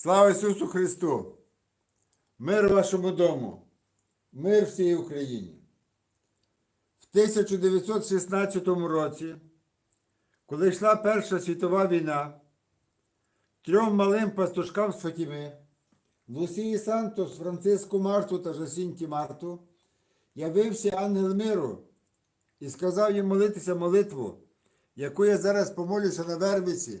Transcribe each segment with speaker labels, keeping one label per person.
Speaker 1: Слава Ісусу Христу! Мир вашому дому, мир всій Україні. В 1916 році, коли йшла Перша світова війна, трьом малим пастушкам з Фатіми, Лусії Сантос, Франциску Марту та Жасінті Марту, явився ангел миру і сказав їм молитися молитву, яку я зараз помолюся на Вервиці,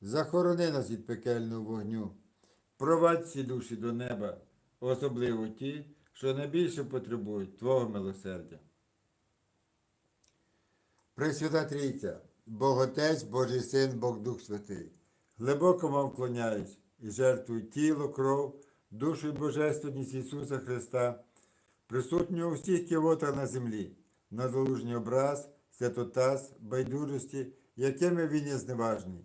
Speaker 1: захорони нас від пекельного вогню, провадь всі душі до неба, особливо ті, що найбільше потребують Твого милосердя. Пресвята Трійця, Бог Отець, Божий Син, Бог Дух Святий, глибоко вам вклоняюсь і жертвую тіло, кров, душу і божественність Ісуса Христа, присутнього у всіх кивотах на землі, на долужній образ, святотаз, байдужості, якими він є зневажний,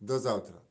Speaker 1: До завтра!